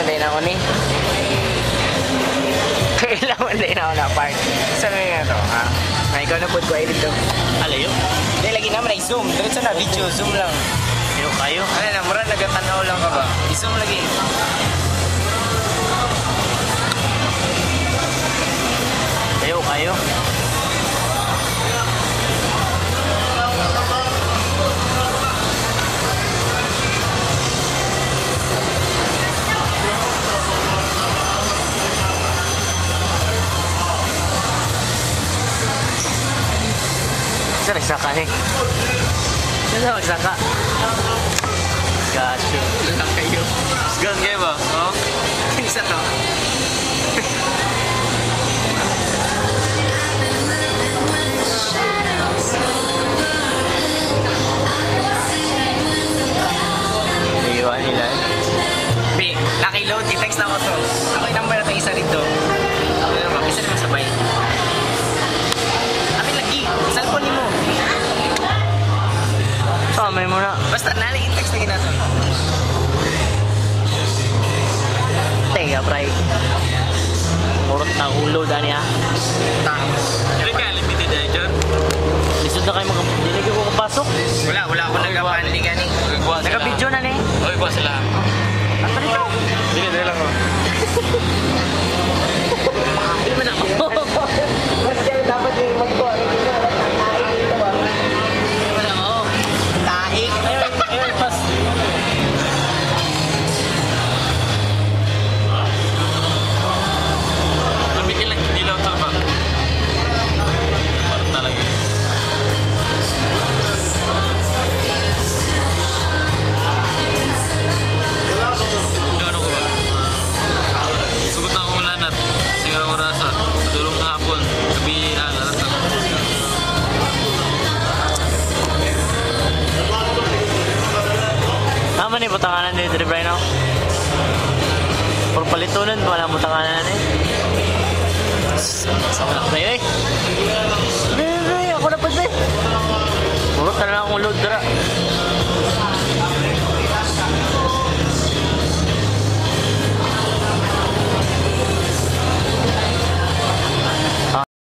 na ako ni. Kailangan din ako na park. Saan nga to, ha? Ay, ikaw na po ko edit to. Alayo. Hindi, lagi naman ay zoom. Diretso na, video, zoom lang. Ayaw kayo. Ano na, mura nagatanaw lang ka ba? I-zoom lagi. Ayaw kayo. ちょっと膝かね。ちょっ。Samay mo na. Basta nali i-text lagi natin. Teka, pray. Murot na ulo, Dani ha. Tangos. Hindi ka, limited na dyan. Lisod na kayo mag... Hindi ko kapasok. Wala, wala ako nagkapandi ka ni. Butanganan ni Dre Brian ako. Puro palitunan, wala butanganan na ni. Sa wala kayo eh.